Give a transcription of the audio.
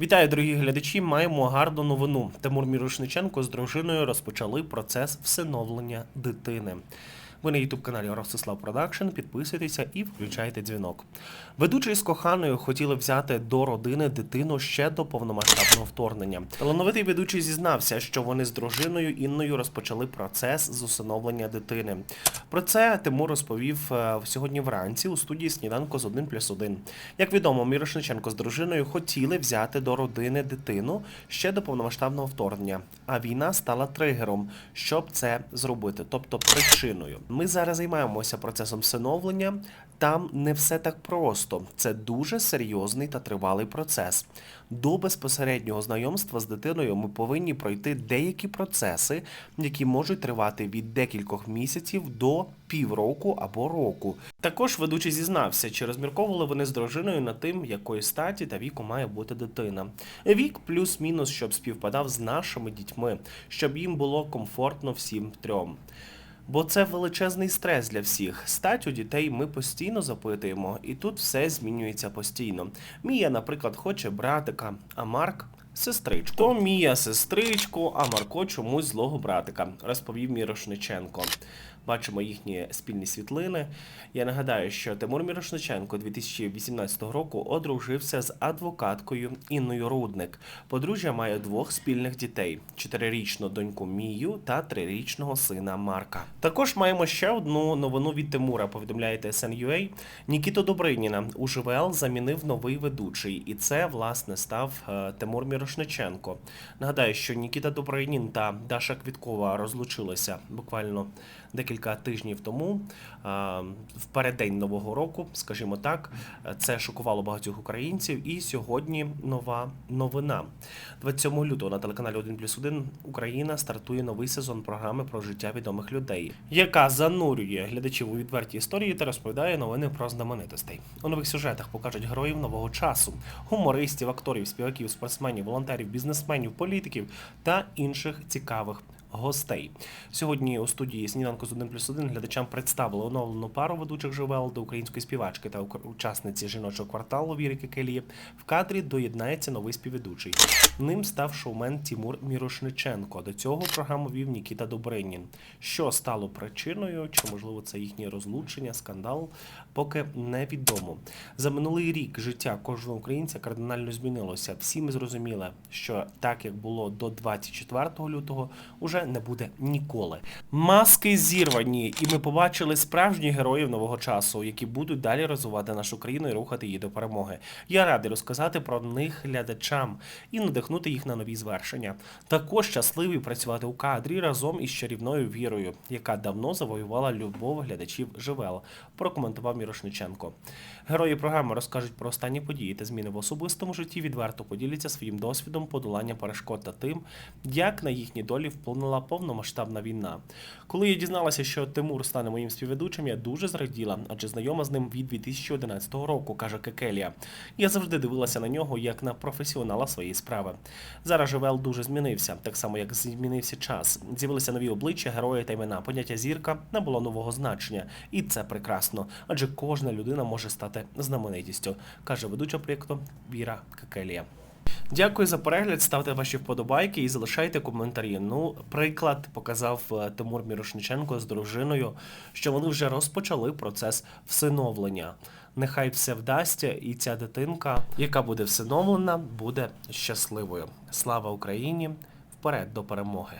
Вітаю, дорогі глядачі. Маємо гарну новину. Тимур Мірошниченко з дружиною розпочали процес всиновлення дитини. Ви на ютуб каналі Ростислав Продакшн. Підписуйтеся і включайте дзвінок. Ведучий з коханою хотіли взяти до родини дитину ще до повномасштабного вторгнення. Талановитий ведучий зізнався, що вони з дружиною Інною розпочали процес з усиновлення дитини. Про це Тимур розповів е, сьогодні вранці у студії Сніданку з 1 плюс 1. Як відомо, Мірошниченко з дружиною хотіли взяти до родини дитину ще до повномасштабного вторгнення, а війна стала тригером, щоб це зробити, тобто причиною. Ми зараз займаємося процесом всиновлення. Там не все так просто. Це дуже серйозний та тривалий процес. До безпосереднього знайомства з дитиною ми повинні пройти деякі процеси, які можуть тривати від декількох місяців до півроку або року. Також ведучий зізнався, чи розмірковували вони з дружиною над тим, якої статі та віку має бути дитина. Вік плюс-мінус, щоб співпадав з нашими дітьми, щоб їм було комфортно всім трьом. Бо це величезний стрес для всіх. Стать у дітей ми постійно запитуємо, і тут все змінюється постійно. Мія, наприклад, хоче братика, а Марк сестричку. То Мія сестричку, а Марко чомусь злого братика, розповів Мірошниченко. Бачимо їхні спільні світлини. Я нагадаю, що Тимур Мірошниченко 2018 року одружився з адвокаткою Інною Рудник. Подружжя має двох спільних дітей: чотирирічну доньку Мію та трирічного сина Марка. Також маємо ще одну новину від Тимура. Повідомляє TSN.ua. Нікіту Добриніна у ЖВЛ замінив новий ведучий, і це власне став е, Тимур Мірошниченко. Нагадаю, що Нікіта Добринін та Даша Квіткова розлучилися буквально декілька тижнів тому, в переддень нового року, скажімо так, це шокувало багатьох українців. І сьогодні нова новина. 27 лютого на телеканалі 1 плюс 1 Україна стартує новий сезон програми про життя відомих людей, яка занурює глядачів у відверті історії та розповідає новини про знаменитостей. У нових сюжетах покажуть героїв нового часу, гумористів, акторів, співаків, спортсменів, волонтерів, бізнесменів, політиків та інших цікавих. Гостей сьогодні у студії Сніданку з 1 плюс 1 глядачам представили оновлену пару ведучих ЖВЛ до української співачки та учасниці жіночого кварталу Віри Кекелії. В кадрі доєднається новий співведучий. Ним став шоумен Тімур Мірошниченко. До цього програму вів Нікіта Добринін. Що стало причиною, чи можливо це їхнє розлучення, скандал, поки невідомо. За минулий рік життя кожного українця кардинально змінилося. Всі ми зрозуміли, що так як було до 24 лютого, уже не буде ніколи. Маски зірвані, і ми побачили справжніх героїв нового часу, які будуть далі розвивати нашу країну і рухати її до перемоги. Я радий розказати про них глядачам і надихнути їх на нові звершення. Також щасливі працювати у кадрі разом із чарівною вірою, яка давно завоювала любов глядачів ЖВЛ, прокоментував Мірошниченко. Герої програми розкажуть про останні події та зміни в особистому житті, відверто поділяться своїм досвідом подолання перешкод та тим, як на їхні долі вплинула повномасштабна війна. Коли я дізналася, що Тимур стане моїм співведучим, я дуже зраділа, адже знайома з ним від 2011 року, каже Кекелія. Я завжди дивилася на нього як на професіонала своєї справи. Зараз ЖВЛ дуже змінився, так само як змінився час. З'явилися нові обличчя, герої та імена. Поняття зірка набуло нового значення, і це прекрасно, адже кожна людина може стати знаменитістю, каже ведуча проєкту Віра Кекелія. Дякую за перегляд. Ставте ваші вподобайки і залишайте коментарі. Ну, приклад показав е, Тимур Мірошниченко з дружиною, що вони вже розпочали процес всиновлення. Нехай все вдасться, і ця дитинка, яка буде всиновлена, буде щасливою. Слава Україні! Вперед до перемоги!